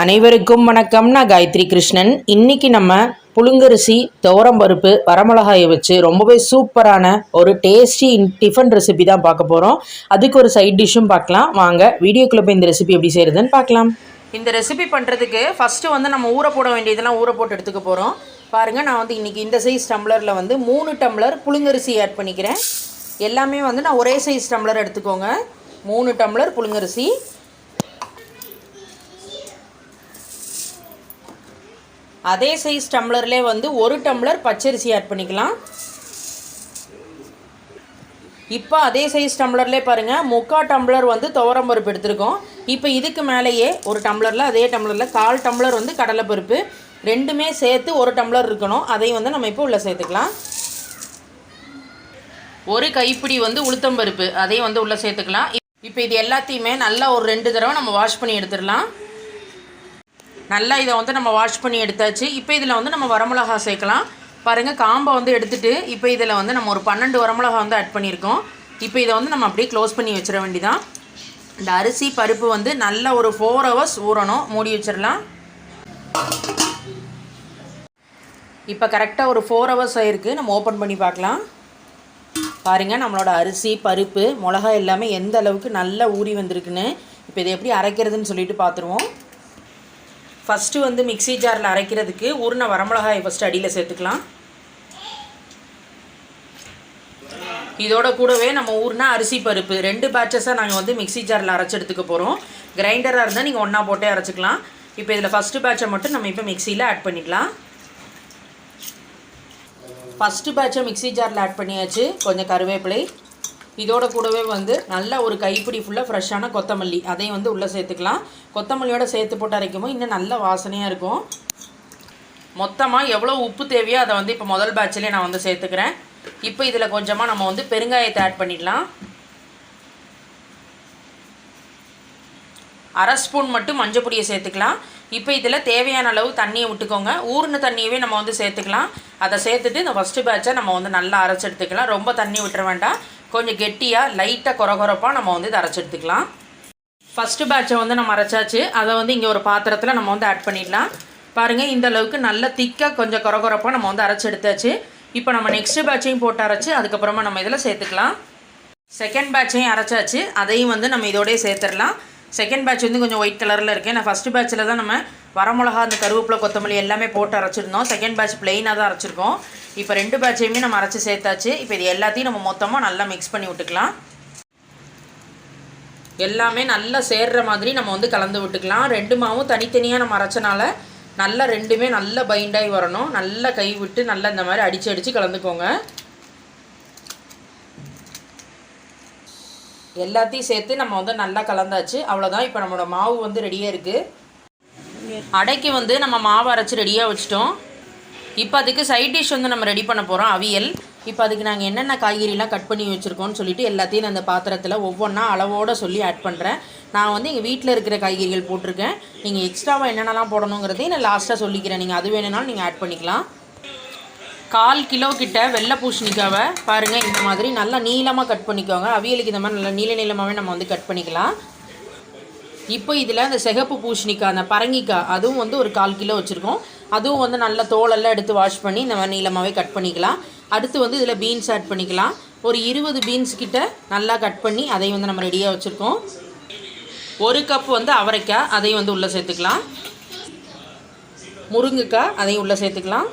அனைவருக்கும் வணக்கம். நான் காயத்ரி கிருஷ்ணன். இன்னைக்கு நம்ம புழுங்கரிசி துவரம் பருப்பு வரமிளகாயை வச்சு ரொம்பவே சூப்பரான ஒரு டேஸ்டி டிஃபன் ரெசிபி தான் பார்க்க போகிறோம் அதுக்கு ஒரு சைட் டிஷ்ஷும் பார்க்கலாம். வாங்க வீடியோக்குள்ளே போய் இந்த ரெசிபி எப்படி செய்கிறதுன்னு பார்க்கலாம். இந்த ரெசிபி பண்ணுறதுக்கு ஃபஸ்ட்டு வந்து நம்ம ஊற போட வேண்டியதெல்லாம் ஊற போட்டு எடுத்துக்க போகிறோம் பாருங்கள் நான் வந்து இன்றைக்கி இந்த சைஸ் டம்ளரில் வந்து மூணு டம்ளர் புழுங்கரிசி ஆட் பண்ணிக்கிறேன். எல்லாமே வந்து நான் ஒரே சைஸ் டம்ளர் எடுத்துக்கோங்க. மூணு டம்ளர் புழுங்கரிசி அதே சைஸ் டம்ளர்லேயே வந்து ஒரு டம்ளர் பச்சரிசி ஆட் பண்ணிக்கலாம். இப்போ அதே சைஸ் டம்ளர்லேயே பாருங்கள் முக்கா டம்ளர் வந்து துவரம் பருப்பு எடுத்திருக்கோம். இப்போ இதுக்கு மேலேயே ஒரு டம்ளரில் அதே டம்ளரில் கால் டம்ளர் வந்து கடலைப்பருப்பு ரெண்டுமே சேர்த்து ஒரு டம்ளர் இருக்கணும். அதையும் வந்து நம்ம இப்போ உள்ளே சேர்த்துக்கலாம். ஒரு கைப்பிடி வந்து உளுத்தம்பருப்பு அதையும் வந்து உள்ளே சேர்த்துக்கலாம். இப்போ இது எல்லாத்தையுமே நல்லா ஒரு ரெண்டு தடவை நம்ம வாஷ் பண்ணி எடுத்துடலாம். நல்லா இதை வந்து நம்ம வாஷ் பண்ணி எடுத்தாச்சு. இப்போ இதில் வந்து நம்ம வரமிளகா சேர்க்கலாம். பாருங்கள் காம்பை வந்து எடுத்துகிட்டு இப்போ இதில் வந்து நம்ம ஒரு பன்னெண்டு வரமிளகா வந்து ஆட் பண்ணியிருக்கோம் இப்போ இதை வந்து நம்ம அப்படியே க்ளோஸ் பண்ணி வச்சிட வேண்டிதான் இந்த அரிசி பருப்பு வந்து நல்ல ஒரு ஃபோர் ஹவர்ஸ் ஊறணும். மூடி வச்சிடலாம். இப்போ கரெக்டாக ஒரு ஃபோர் ஹவர்ஸ் ஆகிருக்கு நம்ம ஓப்பன் பண்ணி பார்க்கலாம். பாருங்கள் நம்மளோட அரிசி பருப்பு மிளகா எல்லாமே எந்த அளவுக்கு நல்லா ஊறி வந்திருக்குன்னு. இப்போ இதை எப்படி அரைக்கிறதுன்னு சொல்லிட்டு பார்த்துருவோம். ஃபஸ்ட்டு வந்து மிக்ஸி ஜாரில் அரைக்கிறதுக்கு ஊறின வரமிளகாயை ஃபஸ்ட்டு அடியில் சேர்த்துக்கலாம். இதோட கூடவே நம்ம ஊர்னா அரிசி பருப்பு ரெண்டு பேட்சஸாக நாங்கள் வந்து மிக்ஸி ஜாரில் அரைச்சி எடுத்துக்க போகிறோம் கிரைண்டராக இருந்தால் நீங்கள் ஒன்றா போட்டே அரைச்சிக்கலாம். இப்போ இதில் ஃபஸ்ட்டு பேட்சை மட்டும் நம்ம இப்போ மிக்சியில் ஆட் பண்ணிக்கலாம் ஃபஸ்ட்டு பேட்சை மிக்ஸி ஜாரில் ஆட் பண்ணியாச்சு. கொஞ்சம் கருவேப்பிலை இதோட கூடவே வந்து நல்ல ஒரு கைப்பிடி ஃபுல்லாக ஃப்ரெஷ்ஷான கொத்தமல்லி. அதையும் வந்து உள்ளே சேர்த்துக்கலாம். கொத்தமல்லியோட சேர்த்து போட்டு அரைக்கும்போது இன்னும் நல்ல வாசனையாக இருக்கும். மொத்தமாக எவ்வளோ உப்பு தேவையோ அதை வந்து இப்போ முதல் பேட்ச்லேயே நான் வந்து சேர்த்துக்கிறேன். இப்போ இதில் கொஞ்சமாக நம்ம வந்து பெருங்காயத்தை ஆட் பண்ணிடலாம். அரை ஸ்பூன் மட்டும் மஞ்சள் பொடியை சேர்த்துக்கலாம். இப்போ இதில் தேவையான அளவு தண்ணியை விட்டுக்கோங்க. ஊர்ன தண்ணியவே நம்ம வந்து சேர்த்துக்கலாம். அதை சேர்த்துட்டு இந்த ஃபஸ்ட்டு பேட்சை நம்ம வந்து நல்லா அரைச்சி எடுத்துக்கலாம். ரொம்ப தண்ணி விட்டுற வேண்டாம். கொஞ்சம் கெட்டியாக லைட்டாக குறகுறப்பாக நம்ம வந்து இதை அரைச்சி எடுத்துக்கலாம். ஃபஸ்ட்டு பேட்சை வந்து நம்ம அரைச்சாச்சு. அதை வந்து இங்கே ஒரு பாத்திரத்தில் நம்ம வந்து ஆட் பண்ணிடலாம். பாருங்கள் இந்த அளவுக்கு நல்ல திக்காக கொஞ்சம் குறகுறப்பாக நம்ம வந்து அரைச்சி எடுத்தாச்சு. இப்போ நம்ம நெக்ஸ்ட்டு பேட்சையும் போட்டு அரைச்சி அதுக்கப்புறமா நம்ம இதில் சேர்த்துக்கலாம். செகண்ட் பேட்சையும் அரைச்சாச்சு. அதையும் வந்து நம்ம இதோடய சேர்த்துடலாம். செகண்ட் பேட்ச் வந்து கொஞ்சம் ஒயிட் கலரில் இருக்குது நான் ஃபஸ்ட்டு பேட்சில் தான் நம்ம வரமிளகா அந்த கருவேப்பிலை கொத்தமல்லி எல்லாமே போட்டு அரைச்சிருந்தோம். செகண்ட் பேட்ச் பிளெயினாக தான் அரைச்சிருக்கோம். இப்போ ரெண்டு பேட்சையுமே நம்ம அரைச்சி சேர்த்தாச்சு. இப்போ இது எல்லாத்தையும் நம்ம மொத்தமாக நல்லா மிக்ஸ் பண்ணி விட்டுக்கலாம். எல்லாமே நல்லா சேர்ற மாதிரி நம்ம வந்து கலந்து விட்டுக்கலாம். ரெண்டு மாவும் தனித்தனியாக நம்ம அரைச்சனால நல்லா ரெண்டுமே நல்லா பைண்டாகி வரணும். நல்லா கை விட்டு நல்லா இந்த மாதிரி அடித்து அடித்து கலந்துக்கோங்க. எல்லாத்தையும் சேர்த்து நம்ம வந்து நல்லா கலந்தாச்சு. அவ்வளோதான் இப்போ நம்மளோட மாவு வந்து ரெடியாக இருக்குது அடைக்கு வந்து நம்ம மாவு அரைச்சி ரெடியாக வச்சிட்டோம். இப்போ அதுக்கு சைட் டிஷ் வந்து நம்ம ரெடி பண்ண போகிறோம் அவியல். இப்போ அதுக்கு நாங்கள் என்னென்ன காய்கறிலாம் கட் பண்ணி வச்சுருக்கோம்னு சொல்லிட்டு எல்லாத்தையும் நான் அந்த பாத்திரத்தில் ஒவ்வொன்றா அளவோடு சொல்லி ஆட் பண்ணுறேன் நான் வந்து எங்கள் வீட்டில் இருக்கிற காய்கறிகள் போட்டிருக்கேன். நீங்கள் எக்ஸ்ட்ராவாக என்னென்னலாம் போடணுங்கிறதையும் நான் லாஸ்ட்டாக சொல்லிக்கிறேன். நீங்கள் அது வேணும்னாலும் நீங்கள் ஆட் பண்ணிக்கலாம். கால் கிலோ கிட்ட வெள்ளை பூசணிக்காவை பாருங்கள் இந்த மாதிரி நல்லா நீளமாக கட் பண்ணிக்கோங்க. அவியலுக்கு இந்த மாதிரி நல்லா நீள நீளமாகவே நம்ம வந்து கட் பண்ணிக்கலாம். இப்போ இதில் அந்த சிகப்பு பூசணிக்காய் அந்த பரங்கிக்காய் அதுவும் வந்து ஒரு கால் கிலோ வச்சுருக்கோம். அதுவும் வந்து நல்லா தோலெல்லாம் எடுத்து வாஷ் பண்ணி இந்த மாதிரி நீளமாகவே கட் பண்ணிக்கலாம். அடுத்து வந்து இதில் பீன்ஸ் ஆட் பண்ணிக்கலாம். ஒரு இருபது பீன்ஸ் கிட்ட நல்லா கட் பண்ணி அதையும் வந்து நம்ம ரெடியாக வச்சுருக்கோம். ஒரு கப் வந்து அவரைக்காய் அதையும் வந்து உள்ளே சேர்த்துக்கலாம். முருங்கைக்காய் அதையும் உள்ளே சேர்த்துக்கலாம்.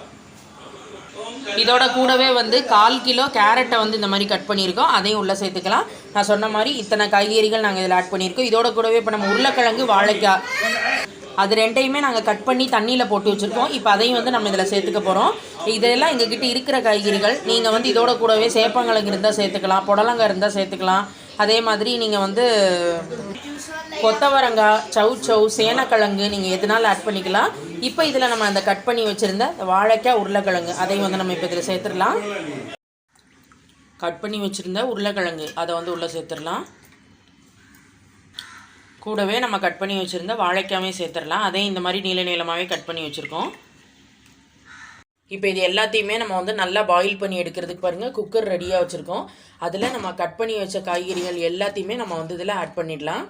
இதோட கூடவே வந்து கால் கிலோ கேரட்டை வந்து இந்த மாதிரி கட் பண்ணியிருக்கோம். அதையும் உள்ளே சேர்த்துக்கலாம். நான் சொன்ன மாதிரி இத்தனை காய்கறிகள் நாங்கள் இதில் ஆட் பண்ணியிருக்கோம். இதோட கூடவே இப்போ நம்ம உருளைக்கிழங்கு வாழைக்காய் அது ரெண்டையுமே நாங்கள் கட் பண்ணி தண்ணியில் போட்டு வச்சுருக்கோம். இப்போ அதையும் வந்து நம்ம இதில் சேர்த்துக்க போகிறோம் இதெல்லாம் எங்ககிட்ட இருக்கிற காய்கறிகள். நீங்கள் வந்து இதோட கூடவே சேப்பங்கிழங்கு இருந்தால் சேர்த்துக்கலாம் புடலங்காய் இருந்தால் சேர்த்துக்கலாம். அதே மாதிரி நீங்கள் வந்து கொத்தவரங்காய் சவு சவு சேனக்கிழங்கு நீங்கள் எதுனாலும் ஆட் பண்ணிக்கலாம். இப்போ இதில் நம்ம அந்த கட் பண்ணி வச்சுருந்த வாழைக்காய் உருளைக்கிழங்கு அதையும் வந்து நம்ம இப்போ இதில் சேர்த்துடலாம். கட் பண்ணி வச்சுருந்த உருளைக்கிழங்கு அதை வந்து உள்ளே சேர்த்துடலாம். கூடவே நம்ம கட் பண்ணி வச்சுருந்த வாழைக்காவே சேர்த்துடலாம். அதையும் இந்த மாதிரி நீள நீளமாகவே கட் பண்ணி வச்சுருக்கோம். இப்போ இது எல்லாத்தையுமே நம்ம வந்து நல்லா பாயில் பண்ணி எடுக்கிறதுக்கு பாருங்கள் குக்கர் ரெடியாக வச்சுருக்கோம். அதில் நம்ம கட் பண்ணி வச்ச காய்கறிகள் எல்லாத்தையுமே நம்ம வந்து இதில் ஆட் பண்ணிடலாம்.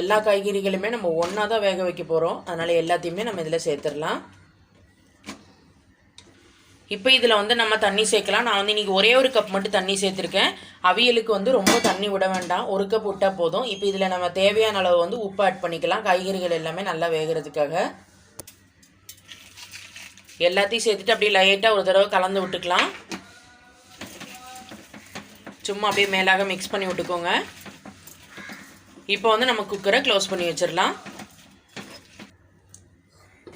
எல்லா காய்கறிகளுமே நம்ம ஒன்றா தான் வேக வைக்க போகிறோம் அதனால் எல்லாத்தையுமே நம்ம இதில் சேர்த்துடலாம். இப்போ இதில் வந்து நம்ம தண்ணி சேர்க்கலாம். நான் வந்து இன்றைக்கி ஒரே ஒரு கப் மட்டும் தண்ணி சேர்த்துருக்கேன். அவியலுக்கு வந்து ரொம்ப தண்ணி விட வேண்டாம். ஒரு கப் விட்டால் போதும். இப்போ இதில் நம்ம தேவையான அளவு வந்து உப்பு ஆட் பண்ணிக்கலாம். காய்கறிகள் எல்லாமே நல்லா வேகிறதுக்காக. எல்லாத்தையும் சேர்த்துட்டு அப்படியே லைட்டாக ஒரு தடவை கலந்து விட்டுக்கலாம். சும்மா அப்படியே மேலாக மிக்ஸ் பண்ணி விட்டுக்கோங்க. இப்போ வந்து நம்ம குக்கரை க்ளோஸ் பண்ணி வச்சிடலாம்.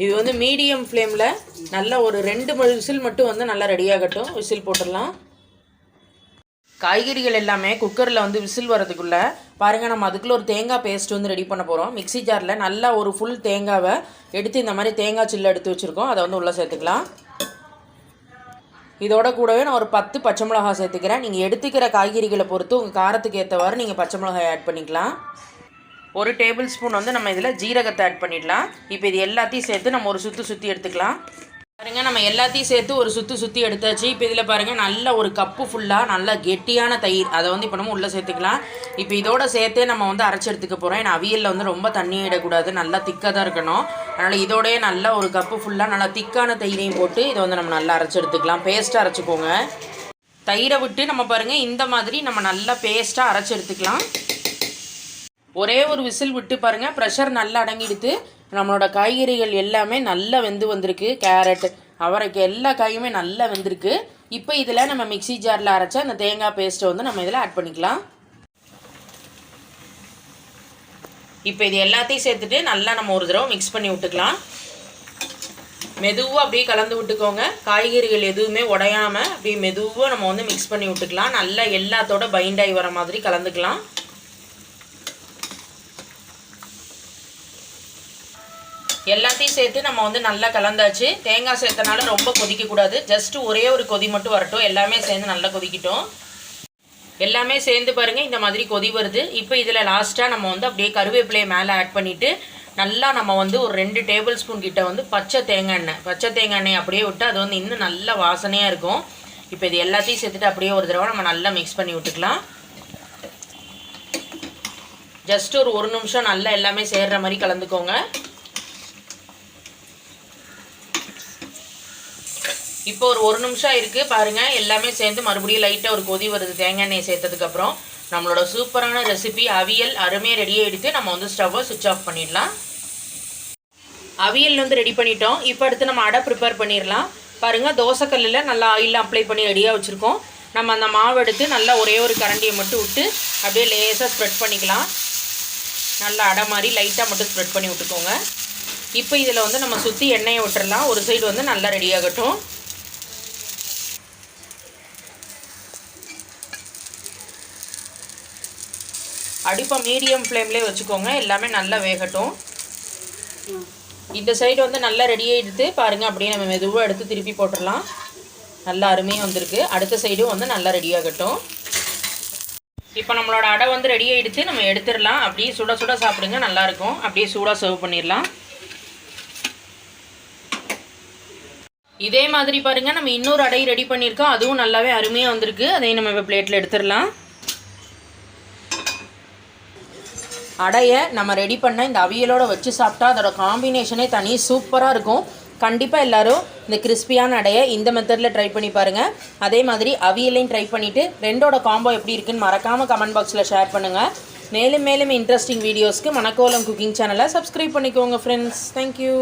இது வந்து மீடியம் ஃப்ளேமில் நல்லா ஒரு ரெண்டு விசில் மட்டும் வந்து நல்லா ரெடியாகட்டும் விசில் போட்டுடலாம். காய்கறிகள் எல்லாமே குக்கரில் வந்து விசில் வரதுக்குள்ளே பாருங்கள் நம்ம அதுக்குள்ளே ஒரு தேங்காய் பேஸ்ட் வந்து ரெடி பண்ண போகிறோம் மிக்ஸி ஜாரில் நல்லா ஒரு ஃபுல் தேங்காவை எடுத்து இந்த மாதிரி தேங்காய் சில்லு எடுத்து வச்சுருக்கோம். அதை வந்து உள்ளே சேர்த்துக்கலாம். இதோட கூடவே நான் ஒரு பத்து பச்சை மிளகாய் சேர்த்துக்கிறேன். நீங்கள் எடுத்துக்கிற காய்கறிகளை பொறுத்து உங்கள் காரத்துக்கு ஏற்றவாறு நீங்கள் பச்சை மிளகாய் ஆட் பண்ணிக்கலாம். ஒரு டேபிள் ஸ்பூன் வந்து நம்ம இதில் ஜீரகத்தை ஆட் பண்ணிடலாம். இப்போ இது எல்லாத்தையும் சேர்த்து நம்ம ஒரு சுற்றி சுற்றி எடுத்துக்கலாம். பாருங்கள் நம்ம எல்லாத்தையும் சேர்த்து ஒரு சுற்றி சுற்றி எடுத்தாச்சு. இப்போ இதில் பாருங்கள் நல்ல ஒரு கப்பு ஃபுல்லாக நல்ல கெட்டியான தயிர். அதை வந்து இப்போ நம்ம உள்ளே சேர்த்துக்கலாம். இப்போ இதோட சேர்த்தே நம்ம வந்து அரைச்சி எடுத்துக்க போகிறோம் ஏன்னா அவியலில் வந்து ரொம்ப தண்ணி இடக்கூடாது நல்லா திக்காக தான் இருக்கணும். அதனால் இதோடய நல்லா ஒரு கப்பு ஃபுல்லாக நல்லா திக்கான தயிரையும் போட்டு இதை வந்து நம்ம நல்லா அரைச்சி எடுத்துக்கலாம். பேஸ்ட்டாக அரைச்சிக்கோங்க. தயிரை விட்டு நம்ம பாருங்கள் இந்த மாதிரி நம்ம நல்லா பேஸ்ட்டாக அரைச்சி எடுத்துக்கலாம். ஒரே ஒரு விசில் விட்டு பாருங்கள் ப்ரெஷர் நல்லா அடங்கிடுத்து நம்மளோட காய்கறிகள் எல்லாமே நல்லா வெந்து வந்திருக்கு. கேரட் அவரைக்கு எல்லா காயுமே நல்லா வெந்திருக்கு. இப்போ இதில் நம்ம மிக்சி ஜாரில் அரைச்ச அந்த தேங்காய் பேஸ்ட்டை வந்து நம்ம இதில் ஆட் பண்ணிக்கலாம். இப்போ இது எல்லாத்தையும் சேர்த்துட்டு நல்லா நம்ம ஒரு தடவை மிக்ஸ் பண்ணி விட்டுக்கலாம். மெதுவாக அப்படியே கலந்து விட்டுக்கோங்க. காய்கறிகள் எதுவுமே உடையாமல் அப்படியே மெதுவாக நம்ம வந்து மிக்ஸ் பண்ணி விட்டுக்கலாம். நல்லா எல்லாத்தோட பைண்ட் ஆகி வர மாதிரி கலந்துக்கலாம். எல்லாத்தையும் சேர்த்து நம்ம வந்து நல்லா கலந்தாச்சு. தேங்காய் சேர்த்தனால ரொம்ப கொதிக்கக்கூடாது. ஜஸ்ட்டு ஒரே ஒரு கொதி மட்டும் வரட்டும். எல்லாமே சேர்ந்து நல்லா கொதிக்கிட்டோம். எல்லாமே சேர்ந்து பாருங்கள் இந்த மாதிரி கொதி வருது. இப்போ இதில் லாஸ்ட்டாக நம்ம வந்து அப்படியே கருவேப்பிலையை மேலே ஆட் பண்ணிவிட்டு நல்லா நம்ம வந்து ஒரு ரெண்டு டேபிள் ஸ்பூன் கிட்ட வந்து பச்சை தேங்காய் எண்ணெய் பச்சை தேங்காய் எண்ணெய் அப்படியே விட்டு அது வந்து இன்னும் நல்ல வாசனையாக இருக்கும். இப்போ இது எல்லாத்தையும் சேர்த்துட்டு அப்படியே ஒரு தடவை நம்ம நல்லா மிக்ஸ் பண்ணி விட்டுக்கலாம். ஜஸ்ட் ஒரு ஒரு நிமிஷம் நல்லா எல்லாமே சேர்கிற மாதிரி கலந்துக்கோங்க. இப்போ ஒரு ஒரு நிமிஷம் இருக்குது பாருங்கள் எல்லாமே சேர்ந்து மறுபடியும் லைட்டாக ஒரு கொதி வருது. தேங்காய் எண்ணெய் சேர்த்ததுக்கப்புறம் நம்மளோட சூப்பரான ரெசிபி அவியல் அருமையாக ரெடியாக எடுத்து நம்ம வந்து ஸ்டவ்வை சுவிட்ச் ஆஃப் பண்ணிடலாம். அவியல் வந்து ரெடி பண்ணிட்டோம். இப்போ அடுத்து நம்ம அடை ப்ரிப்பேர் பண்ணிடலாம். பாருங்கள் தோசைக்கல்லில் நல்லா ஆயில் அப்ளை பண்ணி ரெடியாக வச்சுருக்கோம். நம்ம அந்த மாவு எடுத்து நல்லா ஒரே ஒரு கரண்டியை மட்டும் விட்டு அப்படியே லேசாக ஸ்ப்ரெட் பண்ணிக்கலாம். நல்லா அடை மாதிரி லைட்டாக மட்டும் ஸ்ப்ரெட் பண்ணி விட்டுக்கோங்க. இப்போ இதில் வந்து நம்ம சுற்றி எண்ணெயை விட்டுறலாம் ஒரு சைடு வந்து நல்லா ரெடியாகட்டும் அடுப்பை மீடியம் ஃப்ளேம்லேயே வச்சுக்கோங்க. எல்லாமே நல்லா வேகட்டும். இந்த சைடு வந்து நல்லா ரெடி ஆகிடுது பாருங்கள் அப்படியே நம்ம மெதுவாக எடுத்து திருப்பி போட்டுடலாம். நல்லா அருமையாக வந்திருக்கு. அடுத்த சைடும் வந்து நல்லா ரெடி ஆகட்டும். இப்போ நம்மளோட அடை வந்து ரெடி ஆகிடுச்சு நம்ம எடுத்துடலாம். அப்படியே சுட சுட சாப்பிடுங்க. நல்லாயிருக்கும் அப்படியே சூடாக சர்வ் பண்ணிடலாம். இதே மாதிரி பாருங்கள் நம்ம இன்னொரு அடை ரெடி பண்ணியிருக்கோம். அதுவும் நல்லாவே அருமையாக வந்திருக்கு. அதையும் நம்ம இப்போ பிளேட்டில் எடுத்துடலாம். அடையை நம்ம ரெடி பண்ண இந்த அவியலோட வச்சு சாப்பிட்டா அதோட காம்பினேஷனே தனி சூப்பராக இருக்கும். கண்டிப்பாக எல்லோரும் இந்த கிறிஸ்பியான அடையை இந்த மெத்தடில் ட்ரை பண்ணி பாருங்கள் அதே மாதிரி அவியலையும் ட்ரை பண்ணிவிட்டு ரெண்டோட காம்போ எப்படி இருக்குன்னு மறக்காமல் கமெண்ட் பாக்ஸில் ஷேர் பண்ணுங்கள் மேலும் மேலும் இன்ட்ரெஸ்டிங் வீடியோஸ்க்கு மணக்கோலம் குக்கிங் சேனலை சப்ஸ்கிரைப் பண்ணிக்கோங்க ஃப்ரெண்ட்ஸ் தேங்க்யூ